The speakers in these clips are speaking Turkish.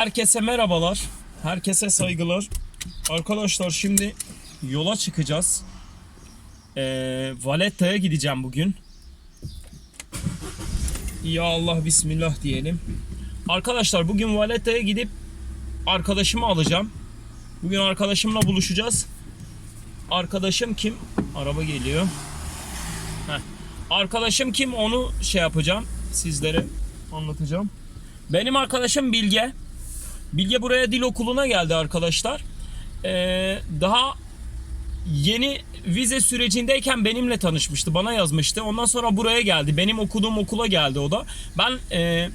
Herkese merhabalar. Herkese saygılar. Arkadaşlar şimdi yola çıkacağız. Ee, Valetta'ya gideceğim bugün. Ya Allah bismillah diyelim. Arkadaşlar bugün Valetta'ya gidip arkadaşımı alacağım. Bugün arkadaşımla buluşacağız. Arkadaşım kim? Araba geliyor. Heh. Arkadaşım kim onu şey yapacağım. Sizlere anlatacağım. Benim arkadaşım Bilge. Bilge buraya dil okuluna geldi arkadaşlar. Ee, daha yeni vize sürecindeyken benimle tanışmıştı. Bana yazmıştı. Ondan sonra buraya geldi. Benim okuduğum okula geldi o da. Ben e,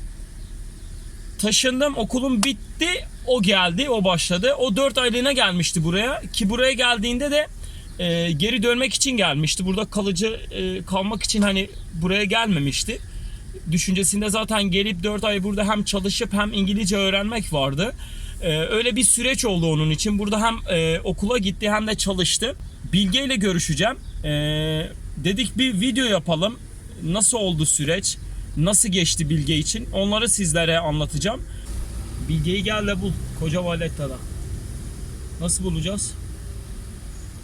taşındım. Okulum bitti. O geldi. O başladı. O 4 aylığına gelmişti buraya. Ki buraya geldiğinde de e, geri dönmek için gelmişti. Burada kalıcı e, kalmak için hani buraya gelmemişti düşüncesinde zaten gelip 4 ay burada hem çalışıp hem İngilizce öğrenmek vardı. Ee, öyle bir süreç oldu onun için. Burada hem e, okula gitti hem de çalıştı. Bilge ile görüşeceğim. Ee, dedik bir video yapalım. Nasıl oldu süreç? Nasıl geçti Bilge için? Onları sizlere anlatacağım. Bilge'yi gel de bul. Koca Valetta'da. Nasıl bulacağız?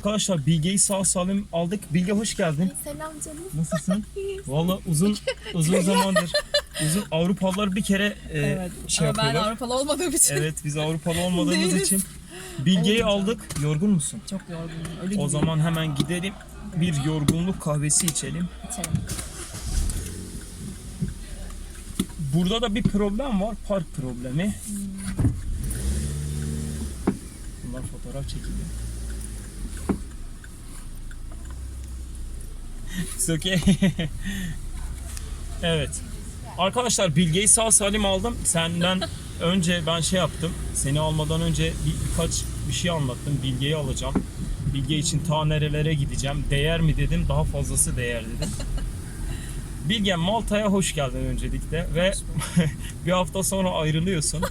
Arkadaşlar Bilge'yi sağ salim aldık. Bilge hoş geldin. Selam canım. Nasılsın? Valla uzun uzun zamandır uzun Avrupalılar bir kere e, Evet. şey Ama ben yapıyorlar. Avrupalı olmadığım için Evet biz Avrupalı olmadığımız Değiliz. için Bilge'yi Olmayacağım. aldık. Yorgun musun? çok yorgunum. Öyle O gibi zaman hemen gidelim. Bir yorgunluk kahvesi içelim. içerim. Burada da bir problem var. Park problemi. Bunlar fotoğraf çekiliyor. It's okay. evet. Arkadaşlar Bilge'yi sağ salim aldım. Senden önce ben şey yaptım. Seni almadan önce bir, birkaç bir şey anlattım. Bilge'yi alacağım. Bilge için ta nerelere gideceğim. Değer mi dedim. Daha fazlası değer dedim. Bilge Malta'ya hoş geldin öncelikle ve bir hafta sonra ayrılıyorsun.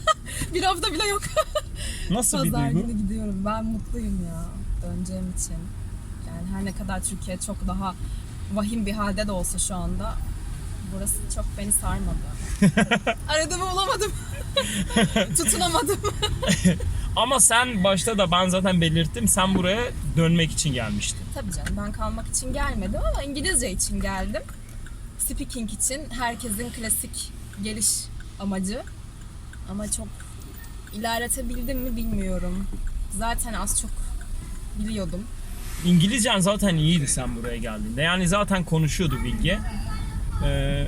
Bir hafta bile yok. Nasıl bir Pazar duygu? günü gidiyorum. Ben mutluyum ya. Döneceğim için. Yani her ne kadar Türkiye çok daha vahim bir halde de olsa şu anda burası çok beni sarmadı. Aradığımı bulamadım. Tutunamadım. Ama sen başta da ben zaten belirttim sen buraya dönmek için gelmiştin. Tabii canım ben kalmak için gelmedim ama İngilizce için geldim. Speaking için herkesin klasik geliş amacı. Ama çok ilerletebildim mi bilmiyorum. Zaten az çok biliyordum. İngilizcen zaten iyiydi sen buraya geldiğinde. Yani zaten konuşuyordu Bilge. Ee,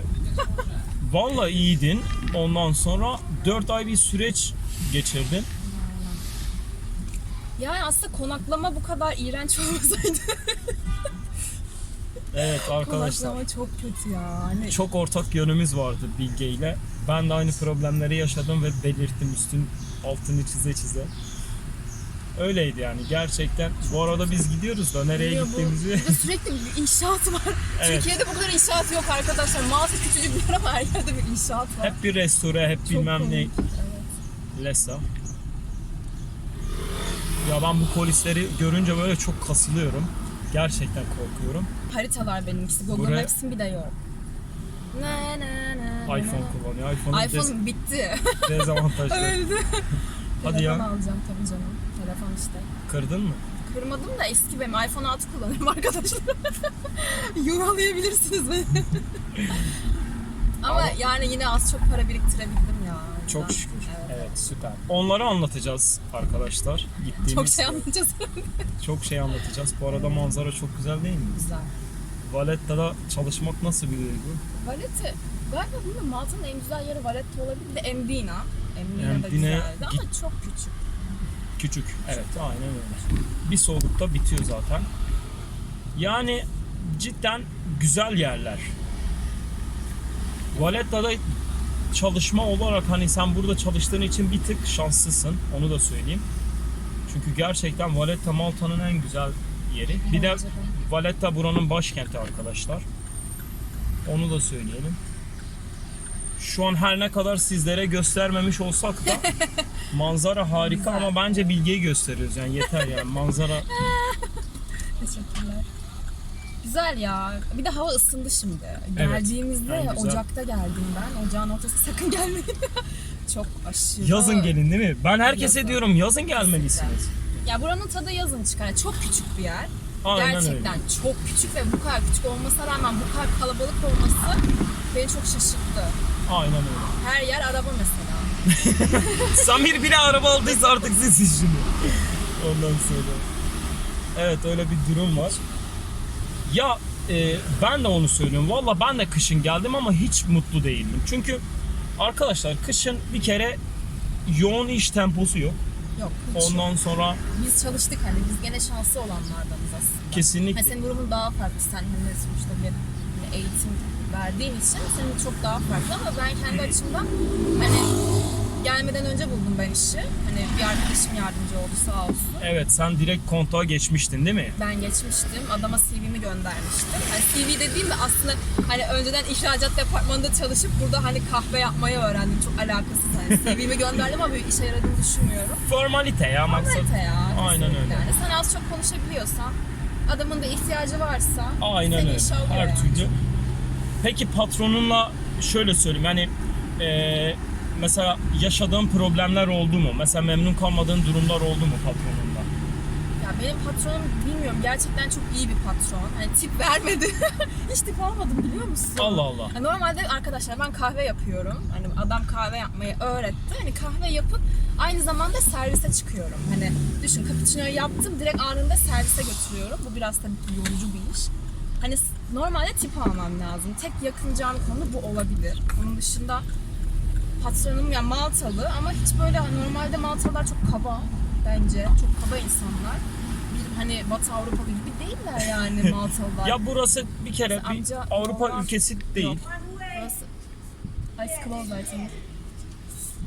Valla iyiydin. Ondan sonra 4 ay bir süreç geçirdin. Yani aslında konaklama bu kadar iğrenç olmasaydı. Evet arkadaşlar. konaklama çok kötü ya. Hani Çok ortak yönümüz vardı Bilge ile. Ben de aynı problemleri yaşadım ve belirttim üstün altını çize çize. Öyleydi yani gerçekten. Bu arada biz gidiyoruz da nereye Biliyor bu- gittiğimizi Burada sürekli bir inşaat var. Evet. Türkiye'de bu kadar inşaat yok arkadaşlar. Malta küçücük bir yer ama her yerde bir inşaat var. hep bir restore, hep Çok bilmem ne. komik. Evet. Lesa. Ya ben bu polisleri görünce böyle çok kasılıyorum. Gerçekten korkuyorum. Haritalar benimkisi. Google Buraya- Maps'in bir de yok. Na, na, na, iPhone kullanıyor. iPhone'un dez- iPhone bitti. dezavantajları. Öldü. Hadi ya. alacağım tabii canım. İşte. Kırdın mı? Kırmadım da eski benim. iPhone 6 kullanırım arkadaşlar. Yuvalayabilirsiniz beni. Ama, Ama- yani yine az çok para biriktirebildim ya. Çok yüzden. şükür. Evet. Evet süper. Onları anlatacağız arkadaşlar. Gittiğimiz Çok şey anlatacağız. çok şey anlatacağız. Bu arada manzara çok güzel değil mi? Güzel. Valetta'da çalışmak nasıl bir duygu? Valette, galiba bilmiyorum Malta'nın en güzel yeri Valletta olabilir. De Emdina. Emdina da Emdina güzeldi ama çok küçük. Küçük. Evet aynen öyle. Bir soğukta bitiyor zaten. Yani cidden güzel yerler. Valetta'da çalışma olarak hani sen burada çalıştığın için bir tık şanslısın. Onu da söyleyeyim. Çünkü gerçekten Valletta Malta'nın en güzel yeri. Bir de. Valletta buranın başkenti arkadaşlar. Onu da söyleyelim. Şu an her ne kadar sizlere göstermemiş olsak da manzara harika ama bence bilgiyi gösteriyoruz yani yeter yani manzara Teşekkürler. Güzel ya. Bir de hava ısındı şimdi. Evet, Geldiğimizde güzel. Ocak'ta geldim ben. Ocağın ortası sakın gelmeyin. çok aşırı. Yazın gelin değil mi? Ben herkese Yazın. diyorum yazın gelmelisiniz. Ya buranın tadı yazın çıkar. Yani Çok küçük bir yer. Aynen Gerçekten çok küçük ve bu kadar küçük olmasına rağmen bu kadar kalabalık olması beni çok şaşırttı. Aynen öyle. Her yer araba mesela. Samir bile araba aldıysa artık siz işini. Ondan sonra. Evet öyle bir durum var. Ya e, ben de onu söylüyorum. Valla ben de kışın geldim ama hiç mutlu değildim. Çünkü arkadaşlar kışın bir kere yoğun iş temposu yok. Yok hiç. Ondan sonra Biz çalıştık hani biz gene şanslı olanlardanız aslında. kesinlikle Hani senin durumun daha farklı. Sen hani sonuçta bir hani eğitim verdiğin için senin çok daha farklı ama ben kendi açımdan hani gelmeden önce buldum ben işi. Hani bir arkadaşım yardımcı oldu sağ olsun. evet sen direkt kontağa geçmiştin değil mi? Ben geçmiştim. Adama CV'mi göndermiştim. Hani CV dediğim de aslında hani önceden ihracat departmanında çalışıp burada hani kahve yapmayı öğrendim. Çok alakasız hani. CV'mi gönderdim ama işe yaradığını düşünmüyorum. Formalite ya maksat. Formalite ya. Aynen kesinlikle. öyle. Yani sen az çok konuşabiliyorsan, adamın da ihtiyacı varsa Aynen öyle. Her yani. Peki patronunla şöyle söyleyeyim yani eee, mesela yaşadığın problemler oldu mu? Mesela memnun kalmadığın durumlar oldu mu patronunla? Ya benim patronum bilmiyorum gerçekten çok iyi bir patron. Hani tip vermedi. Hiç tip almadım biliyor musun? Allah Allah. Ya Normalde arkadaşlar ben kahve yapıyorum. Hani adam kahve yapmayı öğretti. Hani kahve yapıp aynı zamanda servise çıkıyorum. Hani düşün cappuccino'yu yaptım direkt anında servise götürüyorum. Bu biraz tabii ki yorucu bir iş. Hani normalde tip almam lazım. Tek yakınacağım konu bu olabilir. Onun dışında patronum ya Maltalı ama hiç böyle normalde Maltalılar çok kaba bence. Çok kaba insanlar. Bir hani Batı Avrupa gibi değiller yani Maltalılar. Ya burası bir kere bir Amca Avrupa olan- ülkesi değil. Yok. Burası... Ice close I think.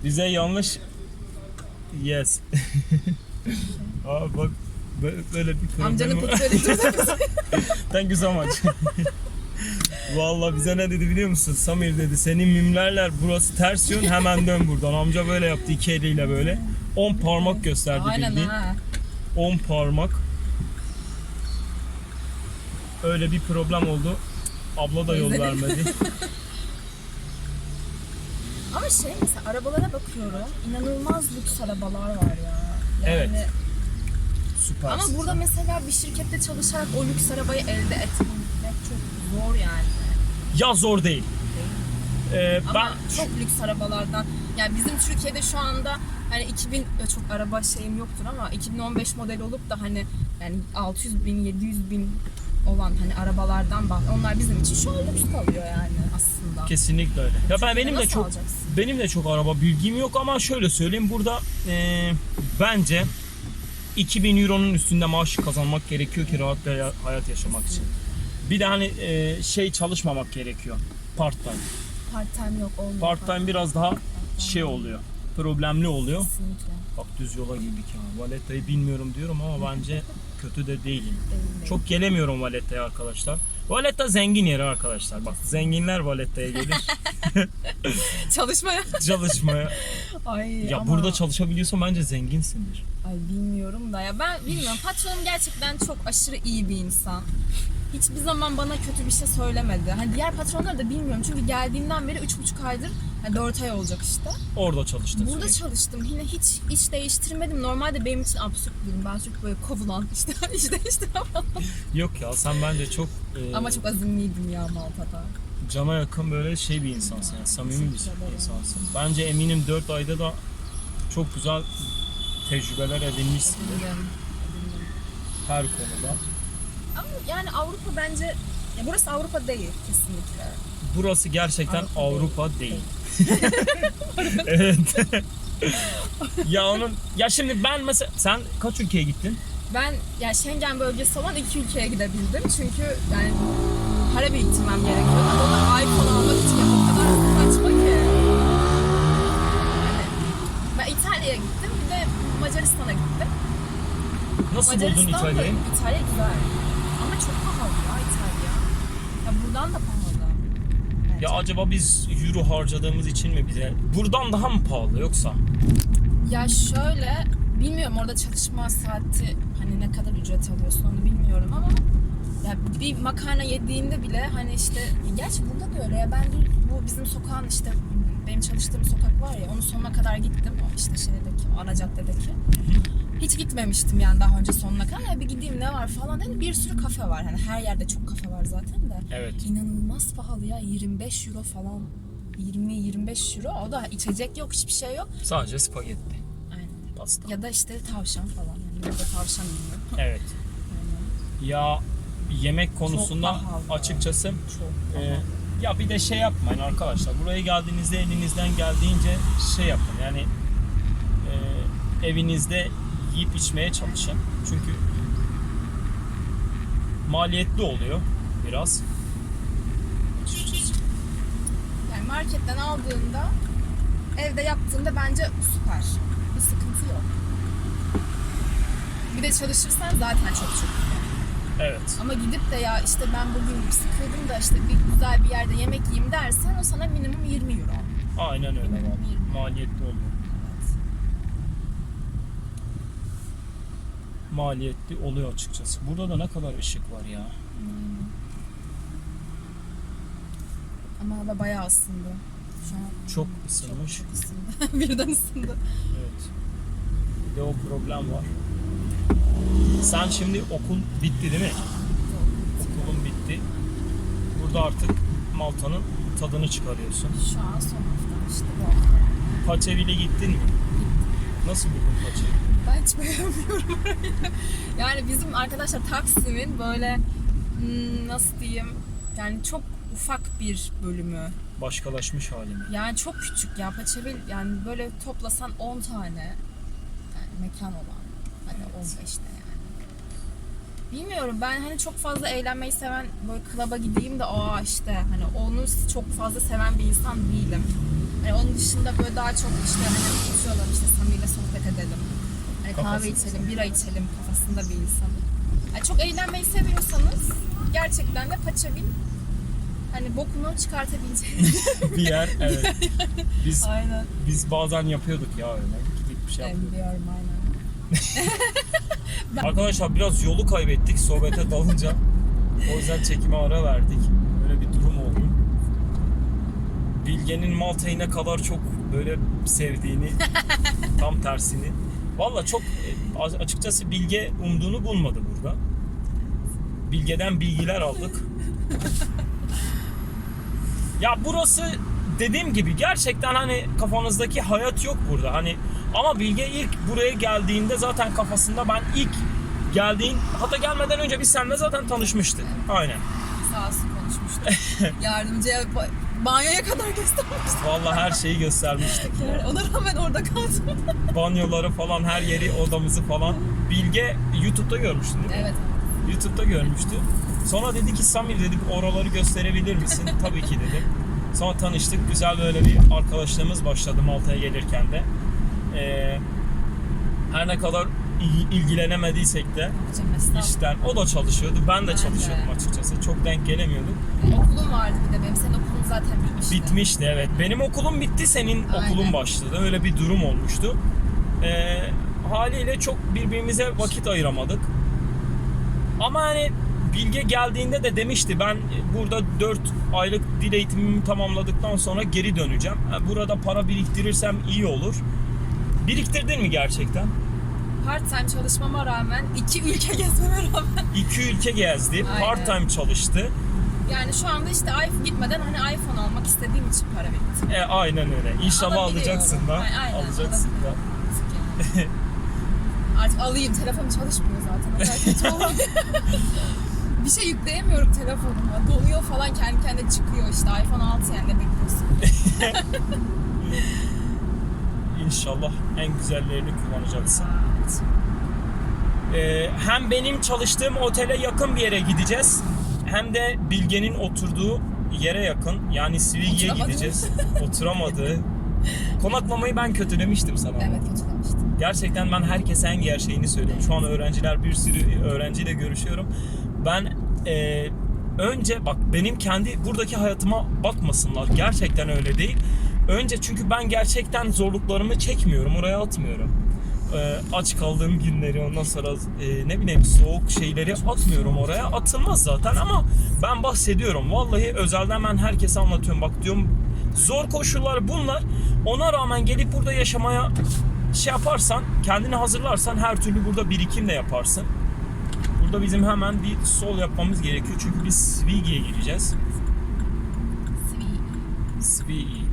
Bize yanlış Yes. Aa bak bö- böyle bir problem Amcanın var. böyle durdu Thank you so much. Vallahi bize ne dedi biliyor musun? Samir dedi senin mimlerler burası ters yön hemen dön buradan. Amca böyle yaptı iki eliyle böyle. 10 parmak gösterdi Aynen bildiğin. ha. 10 parmak. Öyle bir problem oldu. Abla da yol Teyze. vermedi. Ama şey mesela arabalara bakıyorum. inanılmaz lüks arabalar var ya. Yani, Evet. Süper. Ama burada mesela bir şirkette çalışarak o lüks arabayı elde etmek çok zor yani. Ya zor değil. Ee, Ama ben çok lüks arabalardan. Yani bizim Türkiye'de şu anda hani 2000 ya çok araba şeyim yoktur ama 2015 model olup da hani yani 600 bin 700 bin olan hani arabalardan bak. Onlar bizim için şu an lüks kalıyor yani aslında. kesinlikle öyle. Ya ben benim de çok alacaksın? benim de çok araba bilgim yok ama şöyle söyleyeyim burada e, bence 2000 euronun üstünde maaş kazanmak gerekiyor ki rahat bir haya- hayat yaşamak için. Bir de hani e, şey çalışmamak gerekiyor. Part time. Part time yok olmuyor. Part time biraz daha şey oluyor. Problemli oluyor. Kesinlikle. Bak düz yola girdik ya. Valetta'yı bilmiyorum diyorum ama bence kötü de değilim. Değil, değil. Çok gelemiyorum Valetta'ya arkadaşlar. Valetta zengin yeri arkadaşlar. Bak zenginler Valetta'ya gelir Çalışmaya. çalışmaya. Ay Ya ama- burada çalışabiliyorsan bence zenginsindir. Ay bilmiyorum da ya ben bilmiyorum. Patronum gerçekten çok aşırı iyi bir insan. Hiçbir zaman bana kötü bir şey söylemedi. Hani diğer patronları da bilmiyorum. Çünkü geldiğimden beri üç buçuk aydır, yani 4 ay olacak işte. Orada çalıştın Burada sürekli. çalıştım. Yine hiç iş değiştirmedim. Normalde benim için absürt bir durum. Ben sürekli böyle kovulan işte iş değiştiremem. Yok ya sen bence çok e, Ama çok azimliydim ya Malta'da. cana yakın böyle şey bir insansın. Yani, samimi bir insansın. Bence eminim 4 ayda da çok güzel tecrübeler edinmişsindir her konuda. Ama yani Avrupa bence ya burası Avrupa değil kesinlikle. Burası gerçekten Avrupa Avrupa, değil. değil. evet. ya onun ya şimdi ben mesela sen kaç ülkeye gittin? Ben yani Schengen bölgesi olan iki ülkeye gidebildim. Çünkü yani para biriktirmem gerekiyor. Ama iPhone almak için ya o kadar saçma ki. Yani ben İtalya'ya gittim. Macaristan'a gittim. Nasıl buldun İtalya'yı? İtalya güzel. Ama çok pahalı ya İtalya. Ya buradan da pahalı. Ya acaba biz euro harcadığımız için mi bize buradan daha mı pahalı yoksa? Ya şöyle, bilmiyorum orada çalışma saati hani ne kadar ücret alıyorsun onu bilmiyorum ama ya bir makarna yediğinde bile hani işte gerçi burada da öyle ya ben dün bu bizim sokağın işte benim çalıştığım sokak var ya onun sonuna kadar gittim. İşte şeydeki, ana caddedeki. Hiç gitmemiştim yani daha önce sonuna kadar. Ya bir gideyim ne var falan dedim. Bir sürü kafe var. Hani her yerde çok kafe var zaten de. Evet. İnanılmaz pahalı ya. 25 euro falan. 20-25 euro. O da içecek yok, hiçbir şey yok. Sadece spagetti. Aynen. Pasta. Ya da işte tavşan falan. Yani burada tavşan yiyor. Evet. Ya yemek konusunda pahalı. açıkçası Çok e, ya bir de şey yapmayın arkadaşlar. Buraya geldiğinizde elinizden geldiğince şey yapın. Yani e, evinizde yiyip içmeye çalışın. Çünkü maliyetli oluyor biraz. Yani marketten aldığında evde yaptığında bence süper. Bir sıkıntı yok. Bir de çalışırsan zaten çok çok iyi. Evet. Ama gidip de ya işte ben bugün sıkıldım da işte bir güzel bir yerde yemek yiyeyim dersen o sana minimum 20 euro. Aynen öyle. Minimum 20. Maliyetli oluyor. Maliyetli oluyor açıkçası. Burada da ne kadar ışık var ya. Ama hava bayağı ısındı. Şu an Çok ısınmış. çok ısındı. Birden ısındı. Evet. Bir de o problem var. Sen şimdi okul bitti değil mi? Okulun bitti. Burada artık Malta'nın tadını çıkarıyorsun. Şu an son hafta işte bu hafta. Paçevil'e gittin mi? Nasıl buldun Paçevi? Ben hiç beğenmiyorum orayı. Yani bizim arkadaşlar Taksim'in böyle hmm, nasıl diyeyim yani çok ufak bir bölümü. Başkalaşmış hali mi? Yani çok küçük ya Paçavil yani böyle toplasan 10 tane yani mekan olan. Hadi 15 de yani. Bilmiyorum ben hani çok fazla eğlenmeyi seven böyle klaba gideyim de aa işte hani onu çok fazla seven bir insan değilim. Hani onun dışında böyle daha çok işte hani oturuyorlar işte Sami'yle sohbet edelim. Hani kahve içelim, bira içelim kafasında bir insanım. Yani çok eğlenmeyi seviyorsanız gerçekten de Paçavil hani bokunu çıkartabileceğiniz bir yer evet. Biz Aynen. biz bazen yapıyorduk ya öyle. Gidip bir şey yapıyorduk. aynen. Arkadaşlar biraz yolu kaybettik sohbete dalınca. O yüzden çekime ara verdik. Öyle bir durum oldu. Bilge'nin Malta'yı ne kadar çok böyle sevdiğini, tam tersini. Valla çok açıkçası Bilge umduğunu bulmadı burada. Bilge'den bilgiler aldık. ya burası dediğim gibi gerçekten hani kafanızdaki hayat yok burada. Hani ama Bilge ilk buraya geldiğinde zaten kafasında ben ilk geldiğin hatta gelmeden önce biz seninle zaten tanışmıştık. Aynen. Sağ olsun konuşmuştuk. Yardımcıya ba- banyoya kadar göstermiştik. Vallahi her şeyi göstermiştik. Yani ona rağmen orada kaldım. Banyoları falan her yeri odamızı falan. Bilge YouTube'da görmüştün değil mi? evet. YouTube'da görmüştü. Sonra dedi ki Samir dedi oraları gösterebilir misin? Tabii ki dedim. Sonra tanıştık. Güzel böyle bir arkadaşlığımız başladı Malta'ya gelirken de. Ee, her ne kadar il- ilgilenemediysek de Hocam işten o da çalışıyordu. Ben de Ben de. çalışıyordum açıkçası. Çok denk gelemiyorduk. Okulum vardı bir de benim. Senin okulun zaten bitmişti. Bitmişti evet. Benim okulum bitti, senin Aynen. okulun başladı. Öyle bir durum olmuştu. Ee, haliyle çok birbirimize vakit ayıramadık. Ama hani Bilge geldiğinde de demişti ben burada 4 aylık dil eğitimimi tamamladıktan sonra geri döneceğim. Burada para biriktirirsem iyi olur. Biriktirdin mi gerçekten? Part time çalışmama rağmen, iki ülke gezmeme rağmen. İki ülke gezdi, Aynen. part time çalıştı. Yani şu anda işte iPhone gitmeden hani iPhone almak istediğim için para biriktirdim. E, aynen öyle. İnşallah alacaksın da. Aynen, Alacaksın da. Artık alayım. Telefonum çalışmıyor zaten. Bir şey yükleyemiyorum telefonuma. Donuyor falan kendi kendine çıkıyor işte. iPhone 6 yani ne bekliyorsun? İnşallah en güzellerini kullanacaksın. Ee, hem benim çalıştığım otele yakın bir yere gideceğiz. Hem de Bilge'nin oturduğu yere yakın. Yani Sivigi'ye gideceğiz. Oturamadı. Konaklamayı ben kötülemiştim sana. Evet kötü demiştim. Gerçekten ben herkese en gerçeğini söylüyorum. Şu an öğrenciler bir sürü öğrenciyle görüşüyorum. Ben e, önce bak benim kendi buradaki hayatıma bakmasınlar. Gerçekten öyle değil. Önce çünkü ben gerçekten zorluklarımı çekmiyorum. Oraya atmıyorum. E, aç kaldığım günleri ondan sonra e, ne bileyim soğuk şeyleri atmıyorum oraya. Atılmaz zaten ama ben bahsediyorum. Vallahi özelden ben herkese anlatıyorum. Bak diyorum Zor koşullar bunlar. Ona rağmen gelip burada yaşamaya şey yaparsan, kendini hazırlarsan her türlü burada birikim de yaparsın. Burada bizim hemen bir sol yapmamız gerekiyor çünkü biz Svigi'ye gireceğiz. Svigi.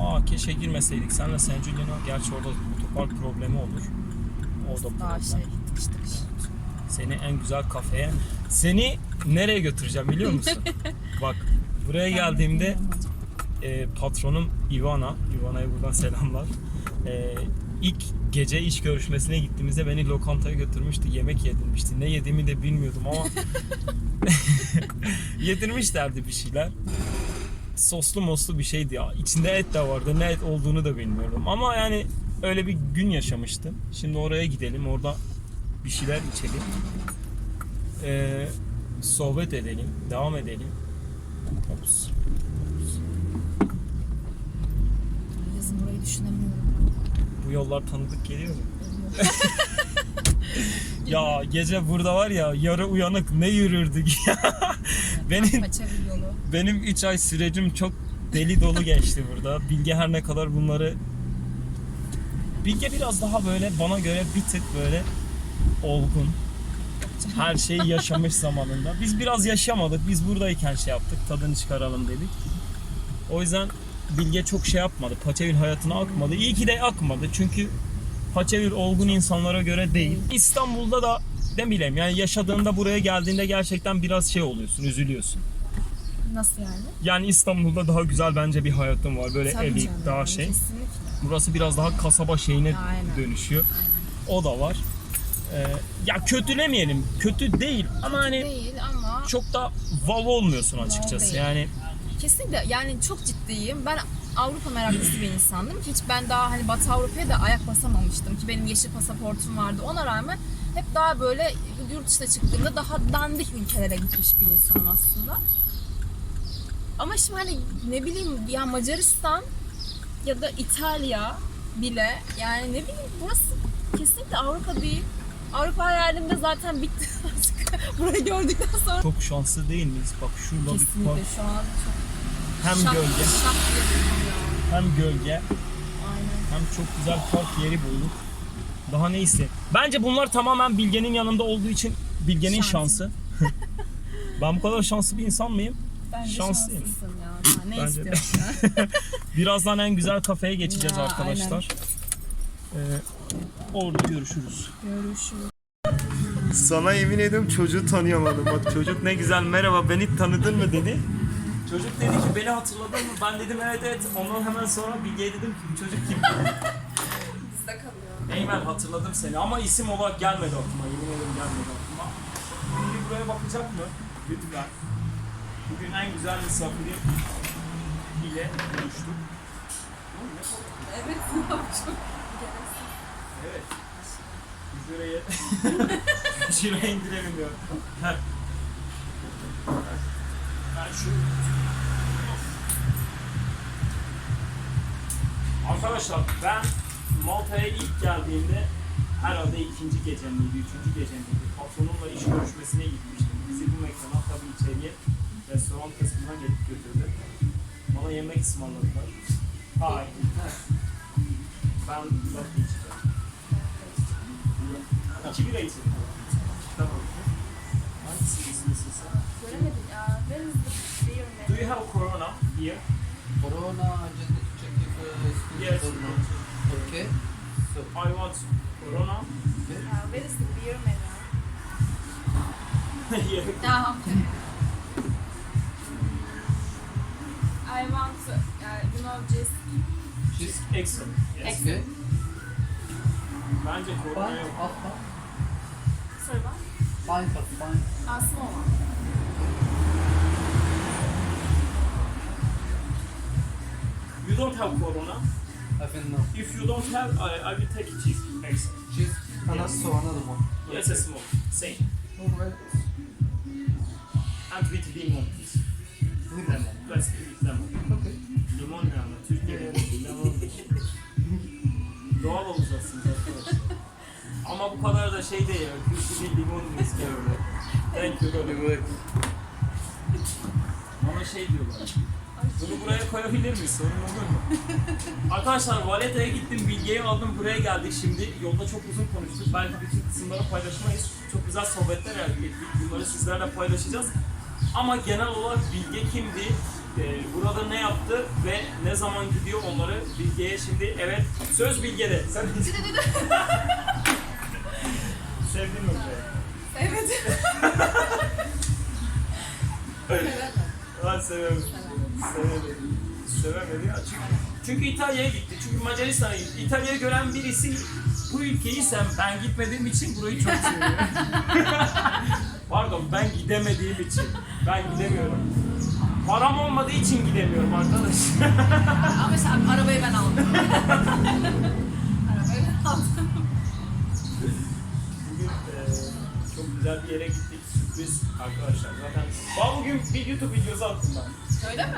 Aa keşke girmeseydik. Senle San Giuliano gerçi orada otopark problemi olur. O da Daha problem. şey tıkış tıkış. Seni en güzel kafeye. Seni nereye götüreceğim biliyor musun? Bak buraya geldiğimde e, patronum Ivana. Ivana'ya buradan selamlar. E, ilk gece iş görüşmesine gittiğimizde beni lokantaya götürmüştü. Yemek yedirmişti. Ne yediğimi de bilmiyordum ama yedirmişlerdi bir şeyler. Soslu moslu bir şeydi ya. İçinde et de vardı. Ne et olduğunu da bilmiyorum. Ama yani öyle bir gün yaşamıştım. Şimdi oraya gidelim. Orada bir şeyler içelim. Ee, sohbet edelim. Devam edelim. Ops. Yazın burayı düşünemiyorum. Bu yollar tanıdık geliyor mu? Ya gece burada var ya yarı uyanık ne yürürdük ya. yolu. Benim 3 ay sürecim çok deli dolu geçti burada. Bilge her ne kadar bunları Bilge biraz daha böyle bana göre bir tık böyle olgun. Her şeyi yaşamış zamanında. Biz biraz yaşamadık. Biz buradayken şey yaptık. Tadını çıkaralım dedik. O yüzden Bilge çok şey yapmadı. Paçevil hayatına akmadı. İyi ki de akmadı. Çünkü Paçevil olgun insanlara göre değil. İstanbul'da da ne bileyim yani yaşadığında buraya geldiğinde gerçekten biraz şey oluyorsun, üzülüyorsun. Nasıl yani? Yani İstanbul'da daha güzel bence bir hayatım var. Böyle Tabii evlilik canım, daha yani şey. Kesinlikle. Burası biraz daha kasaba şeyine Aynen. dönüşüyor. O da var. Ee, ya kötülemeyelim. Kötü değil ama hani Değil ama çok da vav olmuyorsun açıkçası. değil. Yani kesinlikle yani çok ciddiyim. Ben Avrupa meraklısı bir insandım. Hiç ben daha hani Batı Avrupa'ya da ayak basamamıştım ki benim yeşil pasaportum vardı. Ona rağmen hep daha böyle yurt dışına çıktığımda daha dandik ülkelere gitmiş bir insanım aslında. Ama şimdi hani ne bileyim ya Macaristan ya da İtalya bile yani ne bileyim burası kesinlikle Avrupa değil. Avrupa hayalimde zaten bitti artık. Burayı gördükten sonra çok şanslı değil miyiz? Bak şurada bir park. kesinlikle şu an çok Hem şak, gölge, şak hem gölge, Aynen. hem çok güzel park yeri bulduk. Daha ne iste? Bence bunlar tamamen Bilge'nin yanında olduğu için Bilge'nin Şansı. şansı. ben bu kadar şanslı bir insan mıyım? Bence Şanslıyım. şanslısın ya. Ne Bence de. istiyorsun ya? Birazdan en güzel kafeye geçeceğiz Ya, arkadaşlar. Ee, orada görüşürüz. Görüşürüz. Sana yemin ediyorum çocuğu tanıyamadım. Bak çocuk ne güzel merhaba beni tanıdın mı dedi. Çocuk dedi ki beni hatırladın mı? Ben dedim evet evet. Ondan hemen sonra Bilge'ye dedim ki bu çocuk kim? Bizde kalıyor. Eymen hatırladım seni ama isim olarak gelmedi aklıma. Yemin ederim gelmedi aklıma. Şimdi buraya bakacak mı? Lütfen. Bugün en güzel misafiri ile buluştuk. Evet çok Evet. Şuraya şuraya indirelim ya. Ben şu Arkadaşlar ben Malta'ya ilk geldiğimde herhalde ikinci gece miydi, üçüncü gece miydi? Patronumla iş görüşmesine gitmiştim. Bizi bu mekana tabii içeriye restoran kısmına gelip götürdü. Bana yemek ısmarladılar. Hayır. Ben latte içeceğim. İki bira içelim. Tamam. Hangisi sen? Göremedim ya. Where is the beer Do you have corona here? Corona, just check if uh, Yes. Okay. So, I want corona. Yeah, where is the beer man? yeah. Ya. I want, uh, you know, just she's Extra. Yes. okay. Bence korona Fine, yok. fine. sorry what? Fine, but fine. Ah, small one. You don't have corona. I think no. If you don't have, I, I will take cheese. Extra. She's another, Yes. so another one. Yes, a small. Same. Alright. And. With lemon. Limon ne ama? Türkiye'de limon. Doğal olacaksınız arkadaşlar. Ama bu kadar da şey değil. Güçlü bir limon riski öyle. Thank you. Bana bana şey diyorlar. Bunu buraya koyabilir miyiz? Sorun olur mu? Arkadaşlar Valeta'ya gittim, bilgiyi aldım, buraya geldik şimdi. Yolda çok uzun konuştuk. Belki bütün kısımları paylaşmayız. Çok güzel sohbetler elde ettik. Bunları sizlerle paylaşacağız. Ama genel olarak Bilge kimdi? Ee, burada ne yaptı ve ne zaman gidiyor onları Bilge'ye şimdi evet söz Bilge'de. Sen Sevdin mi? Evet. Ben severim. Severim. Sevemedi ya. Çünkü, çünkü İtalya'ya gitti. Çünkü Macaristan'a gitti. İtalya'yı gören birisi bu ülkeyi sen ben gitmediğim için burayı çok seviyorum. Pardon ben gidemediğim için. Ben gidemiyorum. Param olmadığı için gidemiyorum arkadaş. Ama işte arabayı ben aldım. arabayı ben aldım. Bugün eee, çok güzel bir yere gittik. Sürpriz arkadaşlar. Zaten ben bugün bir YouTube videosu attım ben. Öyle mi?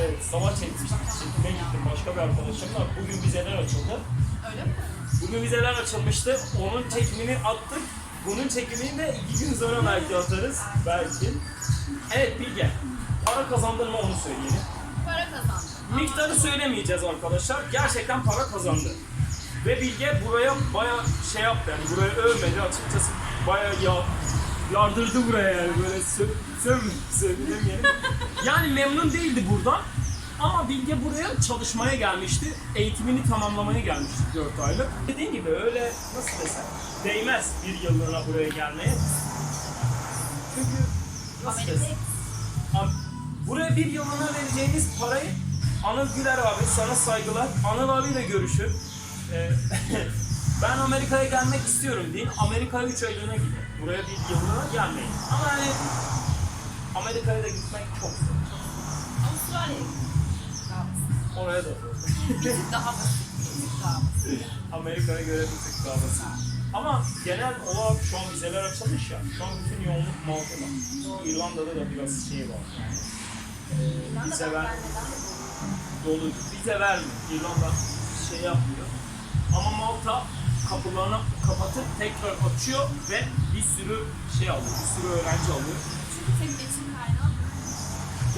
Evet, sabah çekmiştik. Çekime gittim başka bir arkadaşımla. Bugün vizeler açıldı. Öyle mi? Bugün vizeler açılmıştı. Onun çekimini attık. Bunun çekimini de iki gün sonra belki atarız. Belki. Evet Bilge. Para kazandın mı onu söyleyelim. Para kazandım. Miktarı söylemeyeceğiz arkadaşlar. Gerçekten para kazandı. Ve Bilge buraya baya şey yaptı yani buraya övmedi açıkçası baya ya yardırdı buraya yani böyle sö söv söylemeyelim. Yani memnun değildi buradan. Ama Bilge buraya çalışmaya gelmişti. Eğitimini tamamlamaya gelmişti 4 aylık. Dediğim gibi öyle nasıl desem değmez bir yıllığına buraya gelmeye. Çünkü nasıl desem Buraya bir yılına vereceğiniz parayı Anıl Güler abi sana saygılar. Anıl abiyle görüşün. Ee, ben Amerika'ya gelmek istiyorum deyin. Amerika'ya 3 aylığına gidin. Buraya bir yıllığına gelmeyin. Ama hani Amerika'ya da gitmek çok zor. Avustralya'ya Oraya da daha basit. Amerika'ya göre bir tık daha basit. Ama genel olarak şu an vizeler açılmış ya. Şu an bütün yoğunluk Malta'da. İrlanda'da da biraz şey var. Yani, e, vize ver, dolu. Vize vermiyor. İrlanda şey yapmıyor. Ama Malta kapılarını kapatıp tekrar açıyor ve bir sürü şey alıyor. Bir sürü öğrenci alıyor. Çünkü tek geçim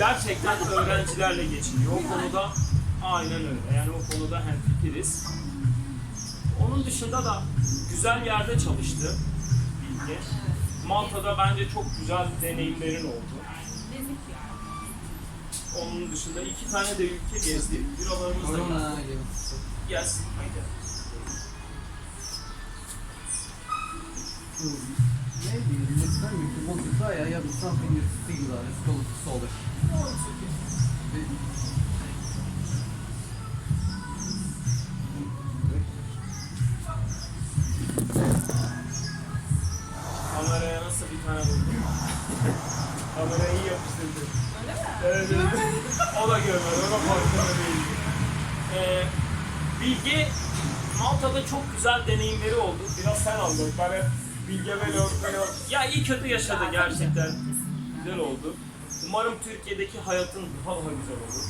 Gerçekten öğrencilerle geçiniyor. O konuda aynen öyle. Yani o konuda hemfikiriz. Onun dışında da güzel yerde çalıştı Bilge. Malta'da bence çok güzel deneyimlerin oldu. Onun dışında iki tane de ülke gezdi. Biralarımız da gibi. Yes. Haydi. Maybe next time if you want to try, I have something similar. It's called Solish. Kameraya nasıl bir tane vurdum? Kamerayı iyi yapıştırdı. Öyle mi? Evet, evet. o da görmedi, o da farkında değil. Ee, Bilge Malta'da çok güzel deneyimleri oldu. Biraz sen anlat. Ben hep Bilge vlog, vlog. Ya iyi kötü yaşadı gerçekten. Güzel oldu. Umarım Türkiye'deki hayatın daha daha güzel olur.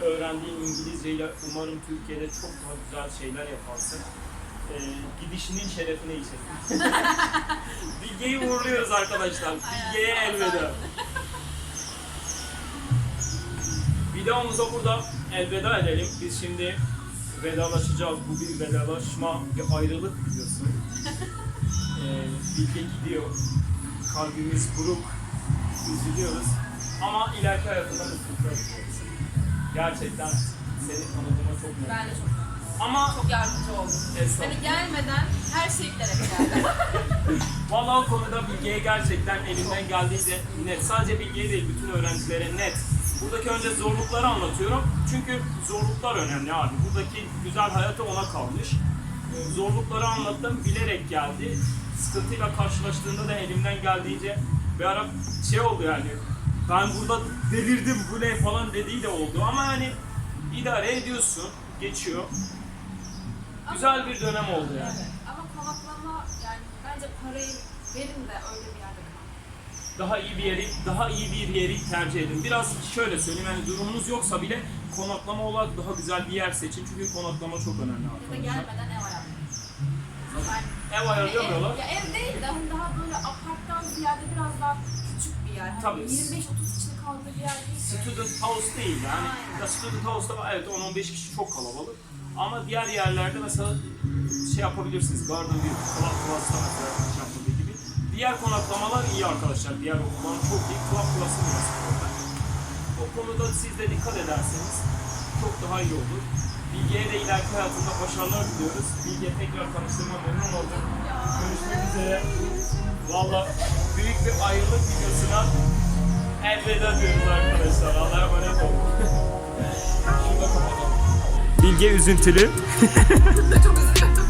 Öğrendiğin İngilizceyle umarım Türkiye'de çok daha güzel şeyler yaparsın. Ee, gidişinin şerefine içelim. Bilge'yi uğurluyoruz arkadaşlar. Bilge'ye elveda. Videomuza burada elveda edelim. Biz şimdi vedalaşacağız. Bu bir vedalaşma, bir ayrılık videosu. Ee, Bilge gidiyor. Kalbimiz buruk. Üzülüyoruz. Ama ileriki hayatında mutluluklar. Gerçekten seni tanıdığıma çok mutluyum. Ben de çok Ama çok yardımcı. Estağfurullah. Hani gelmeden her şeyi bilerek geldim. Vallahi o konuda Bilge'ye gerçekten elimden geldiğince net. Sadece Bilge'ye değil bütün öğrencilere net. Buradaki önce zorlukları anlatıyorum. Çünkü zorluklar önemli abi. Buradaki güzel hayatı ona kalmış. Ee, Zorlukları anlattım, bilerek geldi. Sıkıntıyla karşılaştığında da elimden geldiğince bir ara şey oldu yani. Ben burada delirdim bu ne falan dediği de oldu ama hani idare ediyorsun, geçiyor. Güzel bir dönem oldu yani. Evet. Ama konaklama yani bence parayı verin de öyle bir yerde kalın. daha iyi bir yeri, daha iyi bir yeri tercih edin. Biraz şöyle söyleyeyim yani durumunuz yoksa bile konaklama olarak daha güzel bir yer seçin çünkü konaklama çok önemli Ya da gelmeden ev ayarlayın. Ev ayarlayamıyorlar. Ya ev değil de hani daha böyle aparttan ziyade biraz daha küçük bir yer. Hani Tabii. 25-30 kişinin kaldığı bir yer değil. Student house değil yani. Ya student house'da evet 10-15 kişi çok kalabalık. Ama diğer yerlerde mesela şey yapabilirsiniz. Garden View, Club Plus'ta mesela şey yapıldığı gibi. Diğer konaklamalar iyi arkadaşlar. Diğer okullar çok iyi. Club Plus'ın burası orada. O konuda siz de dikkat ederseniz çok daha iyi olur. Bilge'ye de ileriki hayatında başarılar diliyoruz. Bilge tekrar tanıştığıma memnun oldum. Görüşmek üzere. Valla büyük bir ayrılık videosuna elveda diyoruz arkadaşlar. Allah'a emanet olun. Şunu da kapatalım. Bilge üzüntülü. Çok üzüldüm.